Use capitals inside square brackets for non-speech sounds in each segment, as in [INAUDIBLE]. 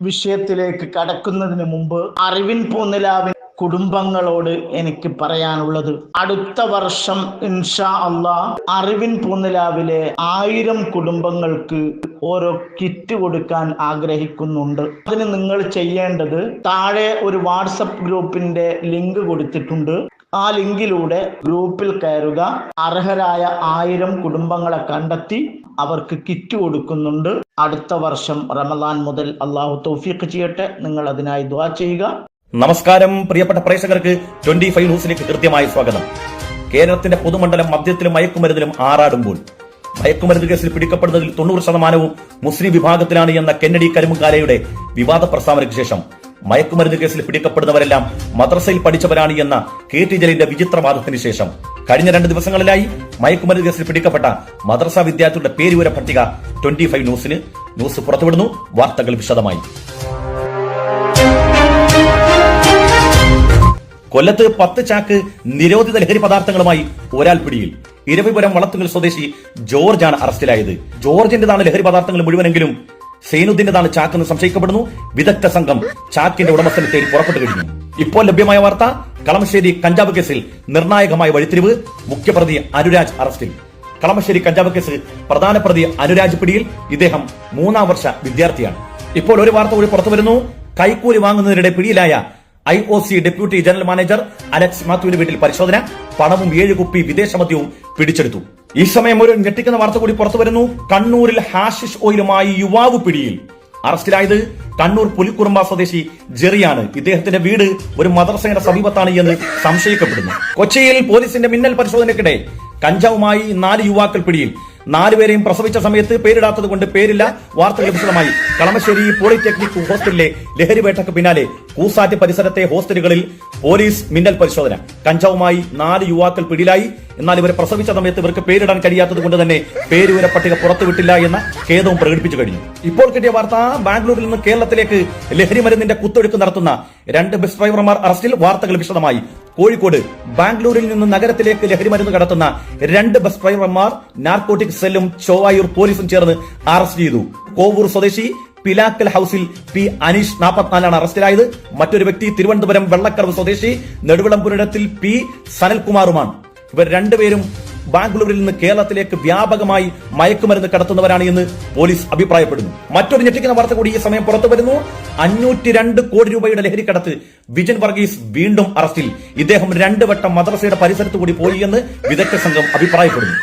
വിഷയത്തിലേക്ക് കടക്കുന്നതിന് മുമ്പ് അറിവിൻ പൂന്നിലാവിൻ കുടുംബങ്ങളോട് എനിക്ക് പറയാനുള്ളത്. അടുത്ത വർഷം ഇൻഷാ അള്ളാ അറിവിൻ പൂന്നിലാവിലെ ആയിരം കുടുംബങ്ങൾക്ക് ഓരോ കിറ്റ് കൊടുക്കാൻ ആഗ്രഹിക്കുന്നുണ്ട്. അതിന് നിങ്ങൾ ചെയ്യേണ്ടത് താഴെ ഒരു വാട്സപ്പ് ഗ്രൂപ്പിന്റെ ലിങ്ക് കൊടുത്തിട്ടുണ്ട്. ആ ലിങ്കിലൂടെ ഗ്രൂപ്പിൽ കയറുക. അർഹരായ ആയിരം കുടുംബങ്ങളെ കണ്ടെത്തി അവർക്ക് കിറ്റ് കൊടുക്കുന്നുണ്ട്. അടുത്ത വർഷം റമദാൻ മുതൽ അള്ളാഹു തൗഫീഖ് ചെയ്യട്ടെ. നിങ്ങൾ അതിനായി ദ്വാ ചെയ്യുക. നമസ്കാരം പ്രിയപ്പെട്ട പ്രേക്ഷകർക്ക് ട്വന്റി ഫൈവ് ന്യൂസിലേക്ക് കൃത്യമായ സ്വാഗതം. കേരളത്തിന്റെ പൊതുമണ്ഡലം മദ്യത്തിലും മയക്കുമരുന്നിലും ആറാടുമ്പോൾ. മയക്കുമരുന്ന് കേസിൽ പിടിക്കപ്പെടുന്നതിൽ തൊണ്ണൂറ് ശതമാനവും മുസ്ലിം വിഭാഗത്തിലാണ് എന്ന കെന്നഡി കരിമുങ്കാലയുടെ വിവാദ പ്രസ്താവനയ്ക്ക് ശേഷം. മയക്കുമരുന്ന് കേസിൽ പിടിക്കപ്പെടുന്നവരെല്ലാം മദ്രസയിൽ പഠിച്ചവരാണ് എന്ന കെ ടി ജലീലിന്റെ വിചിത്രവാദത്തിന് ശേഷം കഴിഞ്ഞ രണ്ട് ദിവസങ്ങളിലായി മയക്കുമരുന്ന് കേസിൽ പിടിക്കപ്പെട്ട മദ്രസ വിദ്യാർത്ഥിയുടെ പേരുവര പട്ടിക ട്വന്റി ഫൈവ് ന്യൂസിന് ന്യൂസ് പുറത്തുവിടുന്നു. വാർത്തകൾ വിശദമായി. കൊല്ലത്ത് പത്ത് ചാക്ക് നിരോധിത ലഹരി പദാർത്ഥങ്ങളുമായി ഒരാൾ പിടിയിൽ. ഇരവിപുരം വളത്തുങ്കൽ സ്വദേശി ജോർജാണ് അറസ്റ്റിലായത്. ജോർജിന്റേതാണ് ലഹരി പദാർത്ഥങ്ങൾ മുഴുവനെങ്കിലും സൈനുദ്ദീന്റേതാണ് ചാക്കെന്ന് സംശയിക്കപ്പെടുന്നു. വിദഗ്ധ സംഘം ചാക്കിന്റെ ഉടമസ്ഥനെ തേടി പുറപ്പെട്ടു കഴിഞ്ഞു. ഇപ്പോൾ ലഭ്യമായ വാർത്ത കളമശ്ശേരി കഞ്ചാവ് കേസിൽ നിർണായകമായ വഴിത്തിരിവ് മുഖ്യപ്രതി അനുരാജ് അറസ്റ്റിൽ. കളമശ്ശേരി കഞ്ചാവ് കേസ് പ്രധാന പ്രതി അനുരാജ് പിടിയിൽ ഇദ്ദേഹം മൂന്നാം വർഷ വിദ്യാർത്ഥിയാണ്. ഇപ്പോൾ ഒരു വാർത്ത കൂടി പുറത്തു വരുന്നു കൈക്കൂലി വാങ്ങുന്നതിനിടെ പിടിയിലായ I O C deputy general manager Alex മാത്യുവിന്റെ വീട്ടിൽ പരിശോധന പണവും ഏഴ് കുപ്പി വിദേശ മദ്യവും പിടിച്ചെടുത്തു. ഈ സമയം ഒരു ഞെട്ടിക്കുന്ന വാർത്ത കൂടി പുറത്തു വരുന്നു. കണ്ണൂരിൽ ഹാഷിഷ് ഓയിലുമായി യുവാവ് പിടിയിൽ. അറസ്റ്റിലായത് കണ്ണൂർ പുലിക്കുറുമ്പ സ്വദേശി ജെറിയാണ്. ഇദ്ദേഹത്തിന്റെ വീട് ഒരു മദർസയുടെ സമീപത്താണ് എന്ന് സംശയിക്കപ്പെടുന്നു. കൊച്ചിയിൽ പോലീസിന്റെ മിന്നൽ പരിശോധനയ്ക്കിടെ കഞ്ചാവുമായി നാല് യുവാക്കൾ പിടിയിൽ. നാലുപേരെയും പ്രസവിച്ച സമയത്ത് പേരിടാത്തത് കൊണ്ട് പേരില്ല. വാർത്തകൾ വിശദമായി. കളമശ്ശേരി പോളിടെക്നിക് ഹോസ്റ്റലിലെ ലഹരിവേട്ടയ്ക്ക് പിന്നാലെ കൂസാറ്റ് പരിസരത്തെ ഹോസ്റ്റലുകളിൽ പോലീസ് മിന്നൽ പരിശോധന. കഞ്ചാവുമായി നാല് യുവാക്കൾ പിടിയിലായി. എന്നാൽ ഇവരെ പ്രസവിച്ച സമയത്ത് ഇവർക്ക് പേരിടാൻ കഴിയാത്തത് കൊണ്ട് തന്നെ പേരുവിവര പട്ടിക പുറത്തുവിട്ടില്ല എന്ന ഖേദവും പ്രകടിപ്പിച്ചു കഴിഞ്ഞു. ഇപ്പോൾ കിട്ടിയ വാർത്ത ബാംഗ്ലൂരിൽ നിന്ന് കേരളത്തിലേക്ക് ലഹരി മരുന്നിന്റെ കുത്തൊഴുക്ക് നടത്തുന്ന രണ്ട് ബസ് ഡ്രൈവർമാർ അറസ്റ്റിൽ. വാർത്തകൾ വിശദമായി. കോഴിക്കോട് ബാംഗ്ലൂരിൽ നിന്ന് നഗരത്തിലേക്ക് ലഹരി മരുന്ന് കടത്തുന്ന രണ്ട് ബസ് ഡ്രൈവർമാർ നാർക്കോട്ടിക് സെല്ലും ചോവായൂർ പോലീസും ചേർന്ന് അറസ്റ്റ് ചെയ്തു. കോവൂർ സ്വദേശി പിലാക്കൽ ഹൌസിൽ പി അനീഷ് നാൽപ്പത്തിനാലാണ് അറസ്റ്റിലായത് മറ്റൊരു വ്യക്തി തിരുവനന്തപുരം വെള്ളക്കടവ് സ്വദേശി നെടുവിളംപുരത്തിൽ പി സനൽകുമാറുമാണ്. ഇവർ രണ്ടുപേരും ബാംഗ്ലൂരിൽ നിന്ന് കേരളത്തിലേക്ക് വ്യാപകമായി മയക്കുമരുന്ന് കടത്തുന്നവരാണ് എന്ന് പോലീസ് അഭിപ്രായപ്പെടുന്നു. മറ്റൊരു ഞെട്ടിക്കുന്ന വാർത്ത കൂടി ഈ സമയം പുറത്തു വരുന്നു. അഞ്ഞൂറ്റി രണ്ട് കോടി രൂപയുടെ ലഹരി കടത്ത് വിജൻ വർഗീസ് വീണ്ടും അറസ്റ്റിൽ. ഇദ്ദേഹം രണ്ട് വട്ടം മദ്രസയുടെ പരിസരത്ത് കൂടി പോയി എന്ന് വിദഗ്ധ സംഘം അഭിപ്രായപ്പെടുന്നു.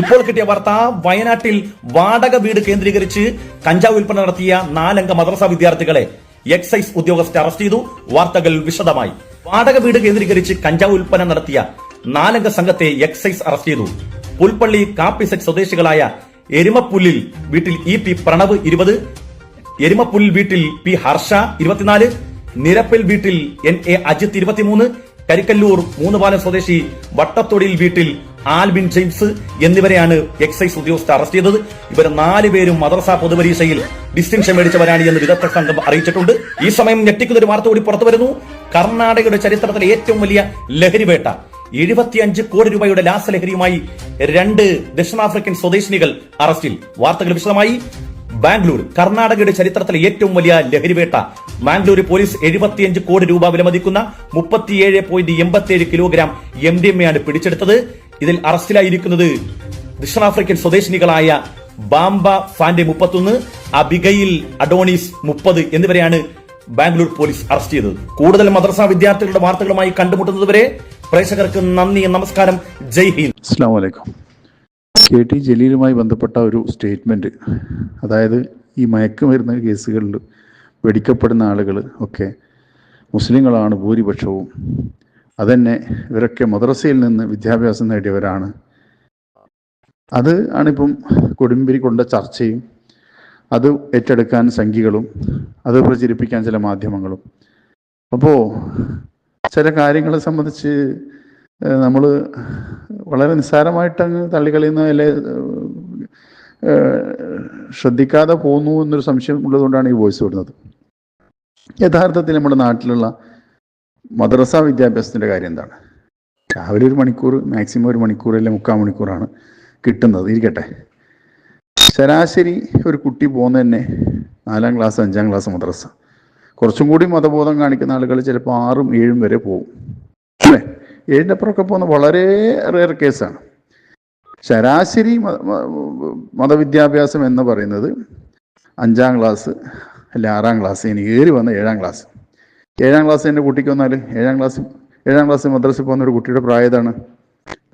ഇപ്പോൾ കിട്ടിയ വാർത്ത വയനാട്ടിൽ വാടക വീട് കേന്ദ്രീകരിച്ച് കഞ്ചാവ് വിൽപ്പന നടത്തിയ നാലംഗ മദ്രസ വിദ്യാർത്ഥികളെ എക്സൈസ് ഉദ്യോഗസ്ഥർ അറസ്റ്റ് ചെയ്തു. വാർത്തകൾ വിശദമായി. വാടക വീട് കേന്ദ്രീകരിച്ച് കഞ്ചാവ് വിൽപ്പന നടത്തിയ നാലംഗ സംഘത്തെ എക്സൈസ് അറസ്റ്റ് ചെയ്തു. പുൽപ്പള്ളി കാപ്പിസെറ്റ് സ്വദേശികളായ എരുമപ്പുല്ലിൽ വീട്ടിൽ ഇ പി പ്രണവ് ഇരുപത് എരുമപ്പുല്ലിൽ വീട്ടിൽ പി ഹർഷ ഇരുപത്തിനാല് നിരപ്പിൽ വീട്ടിൽ എൻ എ അജിത്ത് ഇരുപത്തിമൂന്ന് കരിക്കല്ലൂർ മൂന്നുപാലം സ്വദേശി വട്ടത്തൊടിയിൽ വീട്ടിൽ ആൽബിൻ ജെയിംസ് എന്നിവരെയാണ് എക്സൈസ് ഉദ്യോഗസ്ഥർ അറസ്റ്റ് ചെയ്തത്. ഇവർ നാലുപേരും മദ്രസ പൊതുപരീക്ഷയിൽ ഡിസ്റ്റിങ്ഷൻ മേടിച്ചവരാണ് എന്ന് വിദഗ്ധ സംഘം അറിയിച്ചിട്ടുണ്ട്. ഈ സമയം ഞെട്ടിക്കുന്ന ഒരു വാർത്ത കൂടി പുറത്തു വരുന്നു കർണാടകയുടെ ചരിത്രത്തിലെ ഏറ്റവും വലിയ ലഹരിവേട്ട എഴുപത്തിയഞ്ച് കോടി രൂപയുടെ ലാസലഹരിയുമായി രണ്ട് ദക്ഷിണാഫ്രിക്കൻ സ്വദേശിനികൾ അറസ്റ്റിൽ. വാർത്തകൾ വിശദമായി. ബാംഗ്ലൂർ കർണാടകയുടെ ചരിത്രത്തിലെ ഏറ്റവും വലിയ ലഹരിവേട്ട. ബാംഗ്ലൂർ പോലീസ് എഴുപത്തിയഞ്ച് കോടി രൂപ വിലമതിക്കുന്ന മുപ്പത്തിയേഴ് പോയിന്റ് എൺപത്തിയേഴ് കിലോഗ്രാം എം ഡി എം എയാണ് പിടിച്ചെടുത്തത്. ഇതിൽ അറസ്റ്റിലായിരിക്കുന്നത് ദക്ഷിണാഫ്രിക്കൻ സ്വദേശിനികളായ ബാംബ ഫാൻഡെ മുപ്പത്തൊന്ന് അബിഗയിൽ അഡോണിസ് മുപ്പത് എന്നിവരെയാണ് ബാംഗ്ലൂർ പോലീസ് അറസ്റ്റ് ചെയ്തത്. കൂടുതൽ മദ്രസ വിദ്യാർത്ഥികളുടെ വാർത്തകളുമായി കണ്ടുമുട്ടുന്നതുവരെ പ്രേക്ഷകർക്ക് നന്ദി നമസ്കാരം. ജയ് ഹിന്ദ്. അസ്സാം കെ ടി ജലീലുമായി ബന്ധപ്പെട്ട ഒരു സ്റ്റേറ്റ്മെന്റ് അതായത് ഈ മയക്കുമരുന്ന് കേസുകളിൽ വെടിക്കപ്പെടുന്ന ആളുകൾ ഒക്കെ മുസ്ലിങ്ങളാണ് ഭൂരിപക്ഷവും. അതന്നെ ഇവരൊക്കെ മദ്രസയിൽ നിന്ന് വിദ്യാഭ്യാസം നേടിയവരാണ്. അത് ആണിപ്പം കൊടുമ്പിരി കൊണ്ട ചർച്ചയും അത് ഏറ്റെടുക്കാൻ സംഖ്യകളും അത് പ്രചരിപ്പിക്കാൻ ചില മാധ്യമങ്ങളും. അപ്പോൾ ചില കാര്യങ്ങളെ സംബന്ധിച്ച് നമ്മൾ വളരെ നിസ്സാരമായിട്ട് അങ്ങ് തള്ളിക്കളയുന്ന അല്ലെ ശ്രദ്ധിക്കാതെ പോകുന്നു എന്നൊരു സംശയം ഉള്ളതുകൊണ്ടാണ് ഈ വോയിസ് വിടുന്നത് യഥാർത്ഥത്തിൽ നമ്മുടെ നാട്ടിലുള്ള മദ്രസ വിദ്യാഭ്യാസത്തിന്റെ കാര്യം എന്താണ്? രാവിലെ ഒരു മണിക്കൂർ മാക്സിമം ഒരു മണിക്കൂർ അല്ലെങ്കിൽ മുക്കാൽ മണിക്കൂറാണ് കിട്ടുന്നത്. ഇരിക്കട്ടെ. ശരാശരി ഒരു കുട്ടി പോകുന്ന തന്നെ നാലാം ക്ലാസ് അഞ്ചാം ക്ലാസ് മദ്രസ. കുറച്ചും കൂടി മതബോധം കാണിക്കുന്ന ആളുകൾ ചിലപ്പോൾ ആറും ഏഴും വരെ പോകും. അല്ലേ? ഏഴിന്റെ അപ്പുറമൊക്കെ പോകുന്ന വളരെ റെയർ കേസാണ് ശരാശരി മതവിദ്യാഭ്യാസം എന്ന് പറയുന്നത് അഞ്ചാം ക്ലാസ് അല്ലെ ആറാം ക്ലാസ് ഇനി ഏറി വന്ന ഏഴാം ക്ലാസ് ഏഴാം ക്ലാസ് എന്റെ കുട്ടിക്ക് വന്നാൽ ഏഴാം ക്ലാസ് ഏഴാം ക്ലാസ് മദ്രസയിൽ പോകുന്ന ഒരു കുട്ടിയുടെ പ്രായം ഏതാണ്?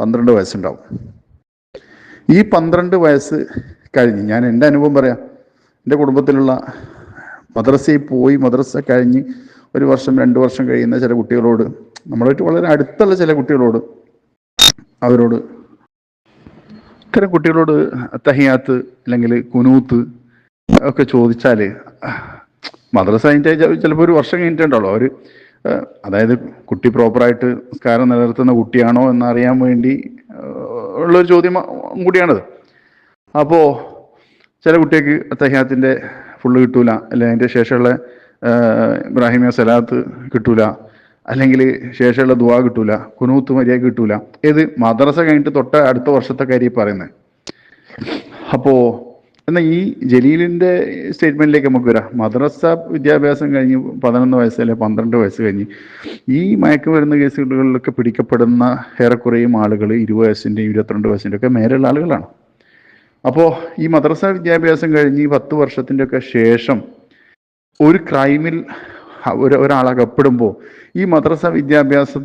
പന്ത്രണ്ട് വയസ്സുണ്ടാവും. ഈ പന്ത്രണ്ട് വയസ്സ് കഴിഞ്ഞ് ഞാൻ എന്റെ അനുഭവം പറയാം. എന്റെ കുടുംബത്തിലുള്ള മദ്രസയിൽ പോയി മദ്രസ കഴിഞ്ഞ് ഒരു വർഷം രണ്ട് വർഷം കഴിയുന്ന ചില കുട്ടികളോട് നമ്മളായിട്ട് വളരെ അടുത്തുള്ള ചില കുട്ടികളോട് അവരോട് ഇത്തരം കുട്ടികളോട് തഹിയാത്ത് അല്ലെങ്കിൽ കുനൂത്ത് ഒക്കെ ചോദിച്ചാൽ മദ്രസ കഴിഞ്ഞിട്ട് ചിലപ്പോൾ ഒരു വർഷം കഴിഞ്ഞിട്ടുണ്ടല്ലോ അവർ അതായത് കുട്ടി പ്രോപ്പറായിട്ട് നിസ്കാരം നിലനിർത്തുന്ന കുട്ടിയാണോ എന്നറിയാൻ വേണ്ടി ഉള്ളൊരു ചോദ്യം കൂടിയാണത്. അപ്പോൾ ചില കുട്ടിക്ക് തഹിയാത്തിന്റെ ഫുള്ള് കിട്ടൂല. അല്ലെങ്കിൽ അതിന്റെ ശേഷമുള്ള ഇബ്രാഹിമിയ സലാത്ത് കിട്ടൂല. അല്ലെങ്കിൽ ശേഷമുള്ള ദുവാ കിട്ടൂല കുനൂത്ത് മര്യാദ കിട്ടൂല. ഏത്? മദ്രസ കഴിഞ്ഞിട്ട് തൊട്ട അടുത്ത വർഷത്തെ കാര്യം പറയുന്നത് അപ്പോൾ എന്നാൽ ഈ ജലീലിന്റെ സ്റ്റേറ്റ്മെന്റിലേക്ക് നമുക്ക് വരാം. മദ്രസ വിദ്യാഭ്യാസം കഴിഞ്ഞ് പതിനൊന്ന് വയസ്സ് അല്ലെങ്കിൽ പന്ത്രണ്ട് വയസ്സ് കഴിഞ്ഞ് ഈ മയക്കുമരുന്ന് കേസുകളിലൊക്കെ പിടിക്കപ്പെടുന്ന ഏറെക്കുറേയും ആളുകൾ ഇരുപത് വയസ്സിന്റെയും ഇരുപത്തിരണ്ട് വയസ്സിന്റെ ഒക്കെ മേലുള്ള ആളുകളാണ്. അപ്പോൾ ഈ മദ്രസ വിദ്യാഭ്യാസം കഴിഞ്ഞ് ഈ പത്ത് വർഷത്തിന്റെ ഒക്കെ ശേഷം ഒരു ക്രൈമിൽ ഒരു ഒരാളകപ്പെടുമ്പോൾ ഈ മദ്രസ വിദ്യാഭ്യാസം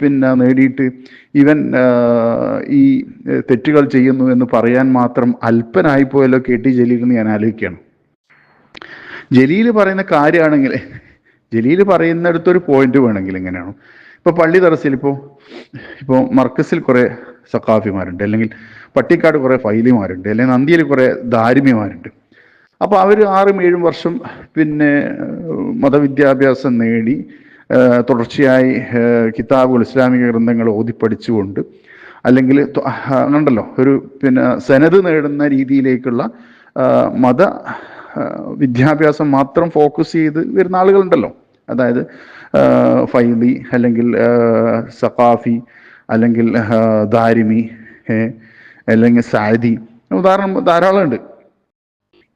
പിന്നെ നേടിയിട്ട് ഇവൻ ഈ തെറ്റുകൾ ചെയ്യുന്നു എന്ന് പറയാൻ മാത്രം അല്പനായിപ്പോയല്ലോ കെ ടി ജലീൽ എന്ന് ഞാൻ ആലോചിക്കുകയാണ്. ജലീൽ പറയുന്ന കാര്യമാണെങ്കിൽ ജലീൽ പറയുന്നിടത്തൊരു പോയിന്റ് വേണമെങ്കിൽ എങ്ങനെയാണ് ഇപ്പോൾ പള്ളി തറസിൽ ഇപ്പോൾ ഇപ്പോൾ മർക്കസിൽ കുറേ സക്കാഫിമാരുണ്ട് അല്ലെങ്കിൽ പട്ടിക്കാട് കുറേ ഫൈലിമാരുണ്ട് അല്ലെങ്കിൽ നന്ദിയിൽ കുറേ ദാരിമ്യമാരുണ്ട്. അപ്പോൾ അവർ ആറും ഏഴും വർഷം പിന്നെ മതവിദ്യാഭ്യാസം നേടി തുടർച്ചയായി കിതാബുകൾ ഇസ്ലാമിക ഗ്രന്ഥങ്ങൾ ഓതിപ്പടിച്ചുകൊണ്ട് അല്ലെങ്കിൽ ഉണ്ടല്ലോ ഒരു പിന്നെ സനത് നേടുന്ന രീതിയിലേക്കുള്ള മത വിദ്യാഭ്യാസം മാത്രം ഫോക്കസ് ചെയ്ത് വരുന്ന ആളുകളുണ്ടല്ലോ. അതായത് ഫൈലി അല്ലെങ്കിൽ സഖാഫി അല്ലെങ്കിൽ ദാരിമി അല്ലെങ്കിൽ സാദി. ഉദാഹരണം ധാരാളമുണ്ട്.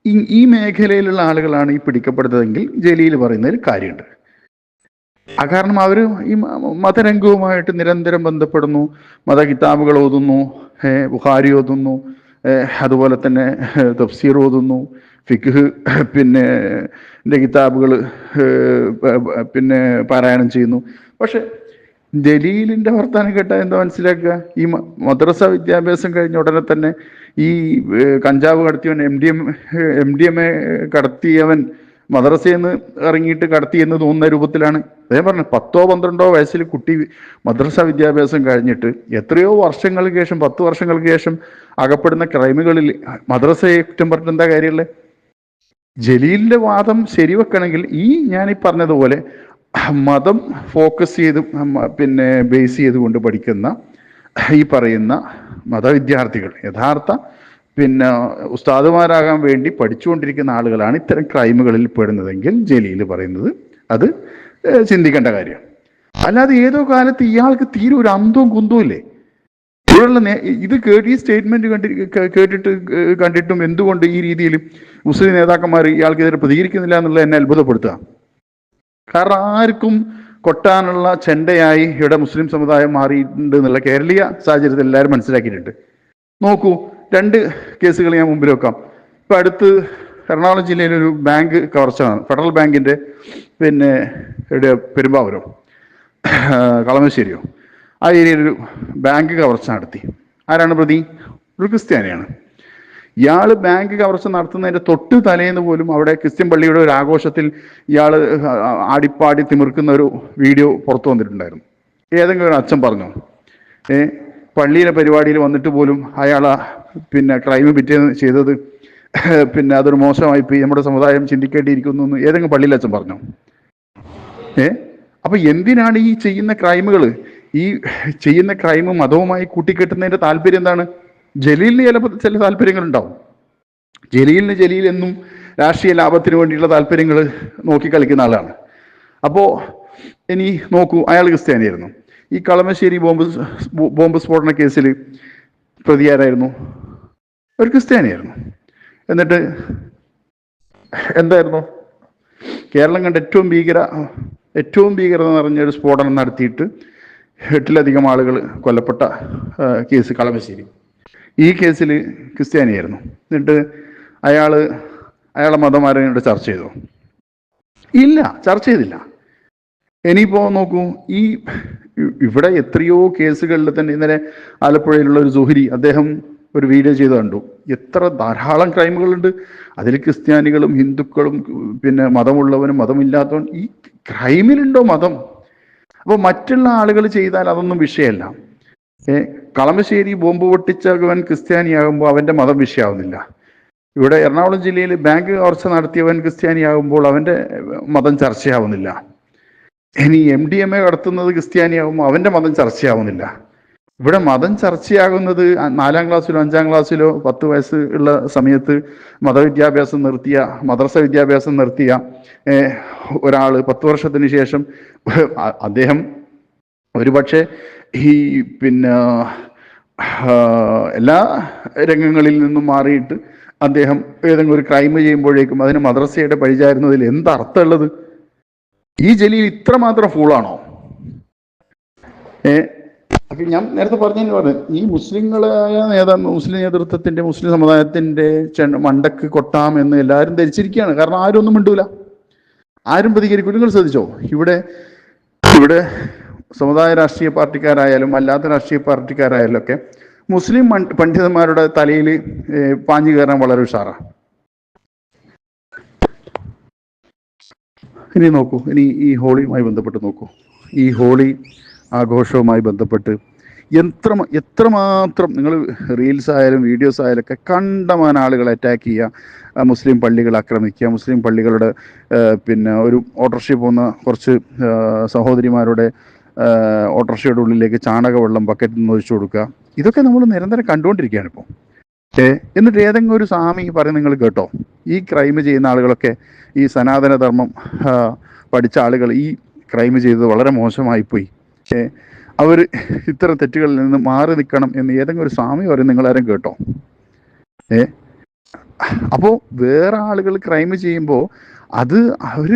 ഈ ഈ മേഖലയിലുള്ള ആളുകളാണ് ഈ പിടിക്കപ്പെടുന്നതെങ്കിൽ ജലീൽ പറയുന്നതിൽ കാര്യമുണ്ട്. ആ കാരണം അവർ ഈ മതരംഗവുമായിട്ട് നിരന്തരം ബന്ധപ്പെടുന്നു മത കിതാബുകൾ ഓതുന്നു ബുഹാരി ഓതുന്നു അതുപോലെ തന്നെ തഫ്സീർ ഓതുന്നു ഫിഖ് പിന്നെ കിതാബുകൾ പിന്നെ പാരായണം ചെയ്യുന്നു. പക്ഷെ ജലീലിന്റെ വർത്താനം കേട്ടാൽ എന്താ മനസ്സിലാക്കുക? ഈ മദ്രസ വിദ്യാഭ്യാസം കഴിഞ്ഞ ഉടനെ തന്നെ ഈ കഞ്ചാവ് കടത്തിയവൻ M D M M D M A കടത്തിയവൻ മദ്രസയിൽ നിന്ന് ഇറങ്ങിയിട്ട് കടത്തി എന്ന് തോന്നുന്ന രൂപത്തിലാണ്. അദ്ദേഹം പറഞ്ഞു പത്തോ പന്ത്രണ്ടോ വയസ്സിൽ കുട്ടി മദ്രസ വിദ്യാഭ്യാസം കഴിഞ്ഞിട്ട് എത്രയോ വർഷങ്ങൾക്ക് ശേഷം പത്ത് വർഷങ്ങൾക്ക് ശേഷം അകപ്പെടുന്ന ക്രൈമുകളിൽ മദ്രസയെ കുറ്റം പറഞ്ഞിട്ട് എന്താ കാര്യമുള്ളത് ജലീലിന്റെ വാദം ശരിവെക്കണമെങ്കിൽ ഈ ഞാൻ പറഞ്ഞതുപോലെ മതം ഫോക്കസ് ചെയ്ത് പിന്നെ ബേസ് ചെയ്തുകൊണ്ട് പഠിക്കുന്ന ഈ പറയുന്ന മതവിദ്യാർത്ഥികൾ. യഥാർത്ഥ പിന്നെ ഉസ്താദുമാരാകാൻ വേണ്ടി പഠിച്ചുകൊണ്ടിരിക്കുന്ന ആളുകളാണ് ഇത്തരം ക്രൈമുകളിൽ പെടുന്നതെങ്കിൽ ജലീൽ പറയുന്നത് അത് ചിന്തിക്കേണ്ട കാര്യമാണ് അല്ലാതെ ഏതോ കാലത്ത് ഇയാൾക്ക് തീരെ ഒരു അന്തവും കുന്തവും ഇല്ലേ? ഇവിടെയുള്ള ഇത് കേട്ട് ഈ സ്റ്റേറ്റ്മെന്റ് കണ്ടി കേട്ടിട്ട് കണ്ടിട്ടും എന്തുകൊണ്ട് ഈ രീതിയിൽ മുസ്ലിം നേതാക്കന്മാർ ഇയാൾക്കെതിരെ പ്രതികരിക്കുന്നില്ല എന്നുള്ളത് എന്നെ അത്ഭുതപ്പെടുത്തുക? കാരണം ആർക്കും കൊട്ടാനുള്ള ചെണ്ടയായി ഇവിടെ മുസ്ലിം സമുദായം മാറിയിട്ടുണ്ട് എന്നുള്ള കേരളീയ സാഹചര്യത്തിൽ എല്ലാവരും മനസ്സിലാക്കിയിട്ടുണ്ട്. നോക്കൂ രണ്ട് കേസുകൾ ഞാൻ മുമ്പിൽ വെക്കാം. ഇപ്പൊ അടുത്ത് എറണാകുളം ജില്ലയിൽ ഒരു ബാങ്ക് കവർച്ച ഫെഡറൽ ബാങ്കിന്റെ പിന്നെ ഇവിടെ പെരുമ്പാവൂരോ കളമശ്ശേരിയോ ആ ഏരിയയിൽ ഒരു ബാങ്ക് കവർച്ച നടത്തി. ആരാണ് പ്രതി? ഒരു ക്രിസ്ത്യാനിയാണ്. ഇയാൾ ബാങ്ക് കവർച്ച നടത്തുന്നതിന്റെ തൊട്ട് തലേന്ന് പോലും അവിടെ ക്രിസ്ത്യൻ പള്ളിയുടെ ഒരു ആഘോഷത്തിൽ ഇയാൾ ആടിപ്പാടി തിമിർക്കുന്ന ഒരു വീഡിയോ പുറത്തു വന്നിട്ടുണ്ടായിരുന്നു. ഏതെങ്കിലും ഒരു അച്ഛൻ പറഞ്ഞു? ഏ പള്ളിയിലെ പരിപാടിയിൽ വന്നിട്ട് പോലും അയാൾ പിന്നെ ക്രൈം പിറ്റേന്ന് ചെയ്തത് പിന്നെ അതൊരു മോശമായി പോയി നമ്മുടെ സമുദായം ചിന്തിക്കേണ്ടിയിരിക്കുന്നു എന്ന് ഏതെങ്കിലും പള്ളിയിലെ അച്ഛൻ പറഞ്ഞു? ഏ അപ്പൊ എന്തിനാണ് ഈ ചെയ്യുന്ന ക്രൈമുകൾ ഈ ചെയ്യുന്ന ക്രൈം മതവുമായി കൂട്ടിക്കെട്ടുന്നതിന്റെ താല്പര്യം എന്താണ്? ജലീലിന് ചിലപ്പോൾ ചില താല്പര്യങ്ങളുണ്ടാവും. ജലീലിന് ജലീൽ എന്നും രാഷ്ട്രീയ ലാഭത്തിന് വേണ്ടിയുള്ള താല്പര്യങ്ങൾ നോക്കി കളിക്കുന്ന ആളാണ്. അപ്പോൾ ഇനി നോക്കൂ അയാൾ ക്രിസ്ത്യാനിയായിരുന്നു. ഈ കളമശ്ശേരി ബോംബ് ബോംബ് സ്ഫോടന കേസിൽ പ്രതിയാരായിരുന്നു ഒരു ക്രിസ്ത്യാനിയായിരുന്നു. എന്നിട്ട് എന്തായിരുന്നു? കേരളം കണ്ട ഏറ്റവും ഭീകര ഏറ്റവും ഭീകരത നിറഞ്ഞ ഒരു സ്ഫോടനം നടത്തിയിട്ട് എട്ടിലധികം ആളുകൾ കൊല്ലപ്പെട്ട കേസ് കളമശ്ശേരി. ഈ കേസിൽ ക്രിസ്ത്യാനിയായിരുന്നു. എന്നിട്ട് അയാൾ അയാളെ മതമാരോട് ചർച്ച ചെയ്തു. ഇല്ല ചർച്ച ചെയ്തില്ല. ഇനിയിപ്പോ നോക്കൂ ഈ ഇവിടെ എത്രയോ കേസുകളിൽ തന്നെ ഇന്നലെ ആലപ്പുഴയിലുള്ള ഒരു സുഹരി അദ്ദേഹം ഒരു വീഡിയോ ചെയ്ത് കണ്ടു. എത്ര ധാരാളം ക്രൈമുകളുണ്ട്. അതിൽ ക്രിസ്ത്യാനികളും ഹിന്ദുക്കളും പിന്നെ മതമുള്ളവനും മതമില്ലാത്തവൻ ഈ ക്രൈമിലുണ്ടോ മതം? അപ്പോൾ മറ്റുള്ള ആളുകൾ ചെയ്താൽ അതൊന്നും വിഷയമല്ല. കളമശ്ശേരി ബോംബ് പൊട്ടിച്ചവൻ ക്രിസ്ത്യാനിയാകുമ്പോൾ അവന്റെ മതം വിഷയമാവുന്നില്ല ഇവിടെ എറണാകുളം ജില്ലയിൽ ബാങ്ക് കവർച്ച നടത്തിയവൻ ക്രിസ്ത്യാനിയാകുമ്പോൾ അവന്റെ മതം ചർച്ചയാവുന്നില്ല. ഇനി എം ഡി എം എ കടത്തുന്നത് ക്രിസ്ത്യാനിയാകുമ്പോൾ അവന്റെ മതം ചർച്ചയാവുന്നില്ല. ഇവിടെ മതം ചർച്ചയാകുന്നത് നാലാം ക്ലാസ്സിലോ അഞ്ചാം ക്ലാസ്സിലോ പത്ത് വയസ്സ് ഉള്ള സമയത്ത് മതവിദ്യാഭ്യാസം നിർത്തിയ മദ്രസ വിദ്യാഭ്യാസം നിർത്തിയ ഒരാൾ പത്ത് വർഷത്തിന് ശേഷം അദ്ദേഹം ഒരുപക്ഷെ ഈ പിന്നെ എല്ലാ രംഗങ്ങളിൽ നിന്നും മാറിയിട്ട് അദ്ദേഹം ഏതെങ്കിലും ഒരു ക്രൈം ചെയ്യുമ്പോഴേക്കും അതിന് മദ്രസയുടെ പരിചാരുന്നതിൽ എന്ത് അർത്ഥമുള്ളത്? ഈ ജലീൽ ഇത്രമാത്രം ഫൂളാണോ ഏ അപ്പൊ ഞാൻ നേരത്തെ പറഞ്ഞു പറഞ്ഞു ഈ മുസ്ലിങ്ങളായ നേതാ മുസ്ലിം നേതൃത്വത്തിന്റെ മുസ്ലിം സമുദായത്തിന്റെ മണ്ടക്ക് കൊട്ടാം എന്ന് എല്ലാവരും ധരിച്ചിരിക്കുകയാണ്. കാരണം ആരും ഒന്നും മിണ്ടൂല. ആരും പ്രതികരിക്കും നിങ്ങൾ ശ്രദ്ധിച്ചോ? ഇവിടെ ഇവിടെ സമുദായ രാഷ്ട്രീയ പാർട്ടിക്കാരായാലും അല്ലാത്ത രാഷ്ട്രീയ പാർട്ടിക്കാരായാലും ഒക്കെ മുസ്ലിം പണ്ഡിതന്മാരുടെ തലയിൽ പാഞ്ഞു കയറാൻ വളരെ ഉഷാറാണ് ഇനി നോക്കൂ ഇനി ഈ ഹോളിയുമായി ബന്ധപ്പെട്ട് നോക്കൂ. ഈ ഹോളി ആഘോഷവുമായി ബന്ധപ്പെട്ട് എത്ര എത്രമാത്രം നിങ്ങൾ റീൽസ് ആയാലും വീഡിയോസ് ആയാലും ഒക്കെ കണ്ടമാന ആളുകൾ അറ്റാക്ക് ചെയ്യുക മുസ്ലിം പള്ളികൾ ആക്രമിക്കുക മുസ്ലിം പള്ളികളുടെ പിന്നെ ഒരു ഓട്ടർഷിപ്പ് പോകുന്ന കുറച്ച് സഹോദരിമാരുടെ ഓട്ടോറിക്ഷയുടെ ഉള്ളിലേക്ക് ചാണകവെള്ളം ബക്കറ്റിൽ നിന്ന് ഒഴിച്ചു കൊടുക്കുക. ഇതൊക്കെ നമ്മൾ നിരന്തരം കണ്ടുകൊണ്ടിരിക്കുകയാണ് ഇപ്പോൾ ഏ എന്നിട്ട് ഏതെങ്കിലും ഒരു സ്വാമി പറയുന്ന നിങ്ങൾ കേട്ടോ. ഈ ക്രൈം ചെയ്യുന്ന ആളുകളൊക്കെ ഈ സനാതനധർമ്മം പഠിച്ച ആളുകൾ ഈ ക്രൈം ചെയ്തത് വളരെ മോശമായിപ്പോയി. ഏ അവർ ഇത്തരം തെറ്റുകളിൽ നിന്ന് മാറി നിൽക്കണം എന്ന് ഏതെങ്കിലും ഒരു സ്വാമി പറയും നിങ്ങളാരും കേട്ടോ. ഏ അപ്പോൾ വേറെ ആളുകൾ ക്രൈം ചെയ്യുമ്പോൾ അത് അവർ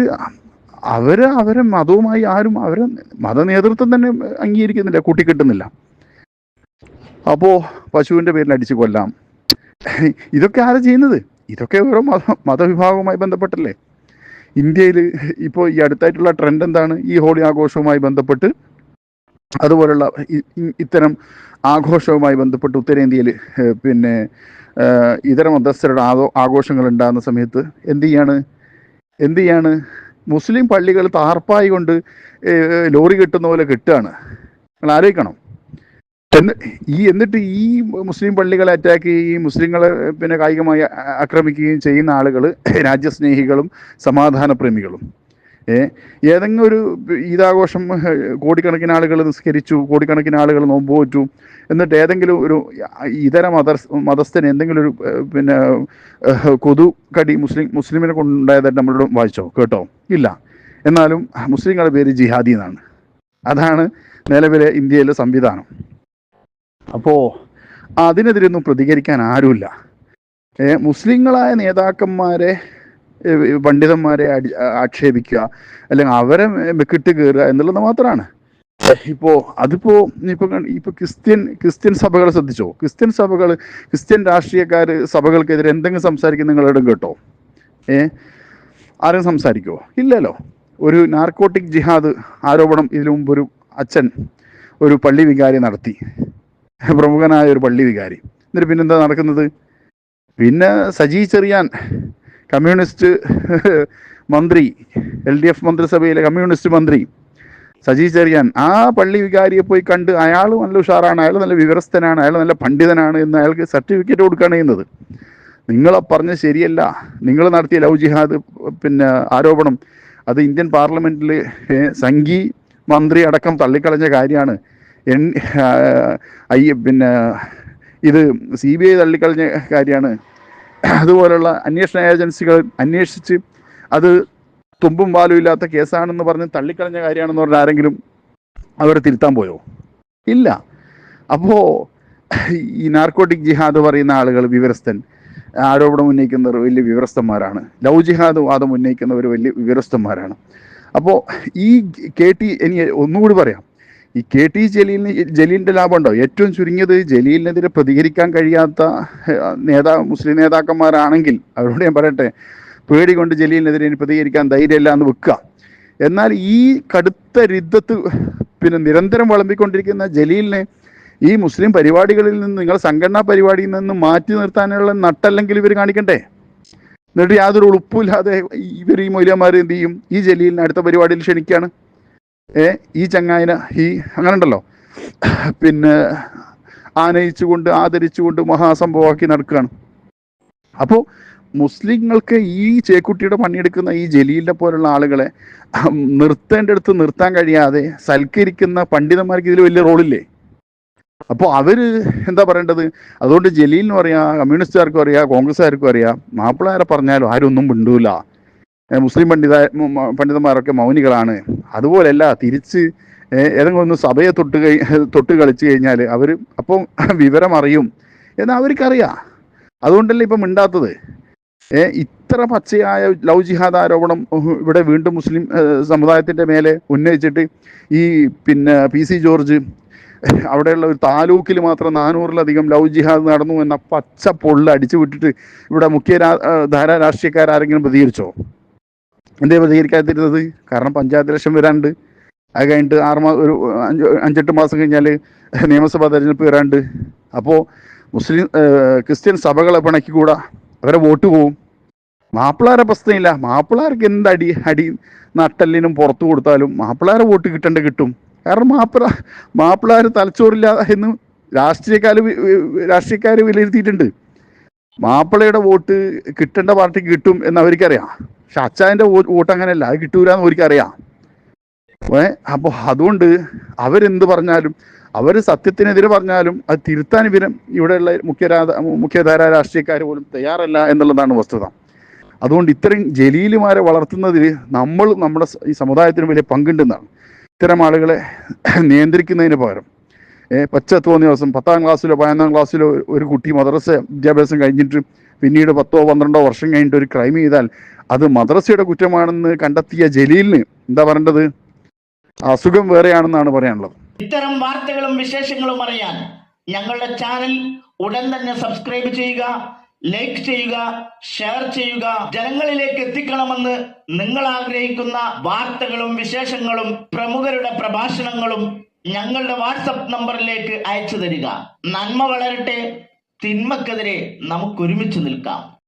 അവർ അവരെ മതവുമായി ആരും അവരെ മത നേതൃത്വം തന്നെ അംഗീകരിക്കുന്നില്ല കൂട്ടിക്കെട്ടുന്നില്ല. അപ്പോ പശുവിന്റെ പേരിൽ അടിച്ചു കൊല്ലാം. ഇതൊക്കെ ആരാ ചെയ്യുന്നത്? ഇതൊക്കെ ഓരോ മത മതവിഭാഗവുമായി ബന്ധപ്പെട്ടല്ലേ? ഇന്ത്യയിൽ ഇപ്പോൾ ഈ അടുത്തായിട്ടുള്ള ട്രെൻഡ് എന്താണ്? ഈ ഹോളി ആഘോഷവുമായി ബന്ധപ്പെട്ട് അതുപോലുള്ള ഇത്തരം ആഘോഷവുമായി ബന്ധപ്പെട്ട് ഉത്തരേന്ത്യയിൽ പിന്നെ ഇതര മതസ്ഥരുടെ ആഘോ ആഘോഷങ്ങൾ ഉണ്ടാകുന്ന സമയത്ത് എന്ത് ചെയ്യാണ്? എന്ത് ചെയ്യാണ്? മുസ്ലിം പള്ളികൾ താർപ്പായി കൊണ്ട് ലോറി കെട്ടുന്ന പോലെ കെട്ടുകയാണ്. നിങ്ങൾ ആലോചിക്കണം. എന്ന് ഈ എന്നിട്ട് ഈ മുസ്ലിം പള്ളികളെ അറ്റാക്ക് ചെയ്യുകയും മുസ്ലിങ്ങളെ പിന്നെ കായികമായി ആക്രമിക്കുകയും ചെയ്യുന്ന ആളുകൾ രാജ്യസ്നേഹികളും സമാധാന പ്രേമികളും ഏതെങ്കിലും ഒരു ഈദാഘോഷം കോടിക്കണക്കിന് ആളുകൾ നിസ്കരിച്ചു കോടിക്കണക്കിന് ആളുകൾ നോമ്പ് പോറ്റു എന്നിട്ട് ഏതെങ്കിലും ഒരു ഇതര മത മതസ്ഥന് എന്തെങ്കിലും ഒരു പിന്നെ കൊതു കടി മുസ്ലിം മുസ്ലിമിനെ കൊണ്ടുണ്ടായതായിട്ട് നമ്മളോട് വായിച്ചോ? കേട്ടോ? ഇല്ല. എന്നാലും മുസ്ലിങ്ങളുടെ പേര് ജിഹാദി എന്നാണ്. അതാണ് നിലവിലെ ഇന്ത്യയിലെ സംവിധാനം. അപ്പോൾ അതിനെതിരൊന്നും പ്രതികരിക്കാൻ ആരുമില്ല. മുസ്ലിങ്ങളായ നേതാക്കന്മാരെ പണ്ഡിതന്മാരെ ആക്ഷേപിക്കുക അല്ലെങ്കിൽ അവരെ മെക്കിട്ട് കയറുക എന്നുള്ളത് മാത്രമാണ് ഇപ്പോ അതിപ്പോ ഇപ്പൊ ഇപ്പൊ ക്രിസ്ത്യൻ ക്രിസ്ത്യൻ സഭകൾ ശ്രദ്ധിച്ചോ? ക്രിസ്ത്യൻ സഭകൾ ക്രിസ്ത്യൻ രാഷ്ട്രീയക്കാർ സഭകൾക്കെതിരെ എന്തെങ്കിലും സംസാരിക്കുന്ന നിങ്ങളോടും കേട്ടോ? ഏ? ആരും സംസാരിക്കുമോ ഇല്ലല്ലോ. ഒരു നാർക്കോട്ടിക് ജിഹാദ് ആരോപണം ഇതിനു മുമ്പ് ഒരു അച്ഛൻ ഒരു പള്ളി വികാരി നടത്തി. പ്രമുഖനായ ഒരു പള്ളി വികാരി. എന്നിട്ട് പിന്നെന്താ നടക്കുന്നത്? പിന്നെ സജി ചെറിയാൻ. കമ്മ്യൂണിസ്റ്റ് [LAUGHS] മന്ത്രി എൽ ഡി എഫ് മന്ത്രിസഭയിലെ കമ്മ്യൂണിസ്റ്റ് മന്ത്രി സജി ചെറിയാൻ ആ പള്ളി വികാരിയെ പോയി കണ്ട് അയാൾ നല്ല ഉഷാറാണ് അയാൾ നല്ല വിവരസ്ഥനാണ് അയാൾ നല്ല പണ്ഡിതനാണ് എന്ന് അയാൾക്ക് സർട്ടിഫിക്കറ്റ് കൊടുക്കുകയാണ് ചെയ്യുന്നത്. നിങ്ങളെ പറഞ്ഞ ശരിയല്ല. നിങ്ങൾ നടത്തിയ ലവ് ജിഹാദ് പിന്നെ ആരോപണം അത് ഇന്ത്യൻ പാർലമെന്റിൽ സംഘി മന്ത്രി അടക്കം തള്ളിക്കളഞ്ഞ കാര്യമാണ്. എൻ ഐ പിന്നെ ഇത് സി ബി ഐ തള്ളിക്കളഞ്ഞ കാര്യമാണ്. അതുപോലുള്ള അന്വേഷണ ഏജൻസികൾ അന്വേഷിച്ച് അത് തുമ്പും വാലും ഇല്ലാത്ത കേസാണെന്ന് പറഞ്ഞ് തള്ളിക്കളഞ്ഞ കാര്യമാണെന്ന് പറഞ്ഞ ആരെങ്കിലും അവരെ തിരുത്താൻ പോയോ? ഇല്ല. അപ്പോൾ ഈ നാർക്കോട്ടിക് ജിഹാദ് പറയുന്ന ആളുകൾ വിവരസ്ഥൻ ആരോപണം ഉന്നയിക്കുന്നവർ വലിയ വിവരസ്ഥന്മാരാണ്. ലവ് ജിഹാദ് വാദം ഉന്നയിക്കുന്നവർ വലിയ വിവരസ്ഥന്മാരാണ്. അപ്പോൾ ഈ കെ ടി ഇനി ഒന്നുകൂടി പറയാം. ഈ കെ ടി ജലീലിന് ജലീലിന്റെ ലാഭമുണ്ടോ? ഏറ്റവും ചുരുങ്ങിയത് ജലീലിനെതിരെ പ്രതികരിക്കാൻ കഴിയാത്ത നേതാ മുസ്ലിം നേതാക്കന്മാരാണെങ്കിൽ അവരോട് ഞാൻ പറയട്ടെ പേടി കൊണ്ട് ജലീലിനെതിരെ ഇനി പ്രതികരിക്കാൻ ധൈര്യമില്ല എന്ന് വെക്കുക. എന്നാൽ ഈ കടുത്ത രുദ്ധത്ത് പിന്നെ നിരന്തരം വിളമ്പിക്കൊണ്ടിരിക്കുന്ന ജലീലിനെ ഈ മുസ്ലിം പരിപാടികളിൽ നിന്ന് നിങ്ങൾ സംഘടനാ പരിപാടിയിൽ നിന്ന് മാറ്റി നിർത്താനുള്ള നട്ടല്ലെങ്കിൽ ഇവർ കാണിക്കണ്ടേ? എന്നിട്ട് യാതൊരു ഉളുപ്പില്ലാതെ ഇവർ ഈ മൊയ്ലിയന്മാർ എന്ത് ചെയ്യും? ഈ ജലീലിനെ അടുത്ത പരിപാടിയിൽ ക്ഷണിക്കുകയാണ്. ഏ ഈ ചങ്ങായിന ഈ അങ്ങനെ ഉണ്ടല്ലോ പിന്നെ ആനയിച്ചുകൊണ്ട് ആദരിച്ചുകൊണ്ട് മഹാസംഭവമാക്കി നടക്കുകയാണ്. അപ്പോൾ മുസ്ലിങ്ങൾക്ക് ഈ ചേക്കുട്ടിയുടെ പണിയെടുക്കുന്ന ഈ ജലീലിനെ പോലുള്ള ആളുകളെ നിർത്തേണ്ട അടുത്ത് നിർത്താൻ കഴിയാതെ സൽക്കരിക്കുന്ന പണ്ഡിതന്മാർക്ക് ഇതിൽ വലിയ റോളില്ലേ? അപ്പോൾ അവർ എന്താ പറയേണ്ടത്? അതുകൊണ്ട് ജലീലിനും അറിയാം കമ്മ്യൂണിസ്റ്റുകാർക്കും അറിയാം കോൺഗ്രസ്സുകാർക്കും അറിയാം മാപ്പിളാരെ പറഞ്ഞാലും ആരും ഒന്നും മിണ്ടൂല. മുസ്ലിം പണ്ഡിത പണ്ഡിതന്മാരൊക്കെ മൗനികളാണ്. അതുപോലെയല്ല തിരിച്ച് ഏതെങ്കിലും ഒന്ന് സഭയെ തൊട്ട് കഴി [LAUGHS] തൊട്ട് കളിച്ചു കഴിഞ്ഞാൽ അവർ അപ്പം [LAUGHS] വിവരമറിയും. എന്ന് അവർക്കറിയാം. അതുകൊണ്ടല്ലേ ഇപ്പം മിണ്ടാത്തത്. ഇത്ര പച്ചയായ ലവ് ജിഹാദ് ആരോപണം ഇവിടെ വീണ്ടും മുസ്ലിം സമുദായത്തിന്റെ മേലെ ഉന്നയിച്ചിട്ട് ഈ പിന്നെ പി സി ജോർജ് [LAUGHS] അവിടെയുള്ള ഒരു താലൂക്കിൽ മാത്രം നാനൂറിലധികം ലവ് ജിഹാദ് നടന്നു എന്ന പച്ച പൊള്ള അടിച്ചു വിട്ടിട്ട് ഇവിടെ മുഖ്യ ധാരാ രാഷ്ട്രീയക്കാരെങ്കിലും പ്രതികരിച്ചോ? എന്തേ പ്രതികരിക്കാതിരുന്നത്? കാരണം പഞ്ചായത്ത് ഇലക്ഷൻ വരാണ്ട് അത് കഴിഞ്ഞിട്ട് ആറ് മാസം ഒരു അഞ്ച് അഞ്ചെട്ട് മാസം കഴിഞ്ഞാൽ നിയമസഭാ തെരഞ്ഞെടുപ്പ് വരാണ്ട് അപ്പോൾ മുസ്ലിം ക്രിസ്ത്യൻ സഭകളെ പിണക്കിക്കൂടാ. അവരെ വോട്ട് പോവും. മാപ്പിളാരെ പ്രശ്നമില്ല. മാപ്പിളാർക്ക് എന്ത് അടി അടി നട്ടലിനും പുറത്തു കൊടുത്താലും മാപ്പിളാരെ വോട്ട് കിട്ടേണ്ട കിട്ടും. കാരണം മാപ്പിള മാപ്പിളാർ തലച്ചോറില്ല എന്ന് രാഷ്ട്രീയക്കാർ രാഷ്ട്രീയക്കാർ വിലയിരുത്തിയിട്ടുണ്ട്. മാപ്പിളയുടെ വോട്ട് കിട്ടേണ്ട പാർട്ടിക്ക് കിട്ടും എന്ന് അവർക്കറിയാം. പക്ഷെ അച്ചായന്റെ വോട്ട് അങ്ങനെയല്ല. അത് കിട്ടൂല എന്ന് അവർക്കറിയാം ഏ അപ്പോൾ അതുകൊണ്ട് അവരെന്ത് പറഞ്ഞാലും അവർ സത്യത്തിനെതിരെ പറഞ്ഞാലും അത് തിരുത്താൻ ഇവരും ഇവിടെയുള്ള മുഖ്യരാധ മുഖ്യധാര രാഷ്ട്രീയക്കാർ പോലും തയ്യാറല്ല എന്നുള്ളതാണ് വസ്തുത. അതുകൊണ്ട് ഇത്രയും ജലീലുമാരെ വളർത്തുന്നതിൽ നമ്മൾ നമ്മുടെ ഈ സമുദായത്തിന് വലിയ പങ്കുണ്ടെന്നാണ്. ഇത്തരം ആളുകളെ നിയന്ത്രിക്കുന്നതിന് പകരം. ഏ, പച്ച തോന്നിയ ദിവസം പത്താം ക്ലാസ്സിലോ പതിനൊന്നാം ക്ലാസ്സിലോ ഒരു കുട്ടി മദ്രസ വിദ്യാഭ്യാസം കഴിഞ്ഞിട്ട് പിന്നീട് പത്തോ പന്ത്രണ്ടോ വർഷം കഴിഞ്ഞിട്ട് ഒരു ക്രൈം ചെയ്താൽ അത് മദ്രസയുടെ കുറ്റമാണെന്ന് കണ്ടെത്തിയ ജലീലിന് എന്താ പറയേണ്ടത്? അസുഖം വേറെയാണെന്നാണ് പറയാനുള്ളത്. ഇത്തരം വാർത്തകളും വിശേഷങ്ങളും അറിയാൻ ഞങ്ങളുടെ ചാനൽ ഉടൻ തന്നെ സബ്സ്ക്രൈബ് ചെയ്യുക ലൈക്ക് ചെയ്യുക ഷെയർ ചെയ്യുക. ജനങ്ങളിലേക്ക് എത്തിക്കണമെന്ന് നിങ്ങൾ ആഗ്രഹിക്കുന്ന വാർത്തകളും വിശേഷങ്ങളും പ്രമുഖരുടെ പ്രഭാഷണങ്ങളും ഞങ്ങളുടെ വാട്സപ്പ് നമ്പറിലേക്ക് അയച്ചു തരിക. നന്മ വളരട്ടെ തിന്മക്കെതിരെ നമുക്ക് ഒരുമിച്ച് നിൽക്കാം.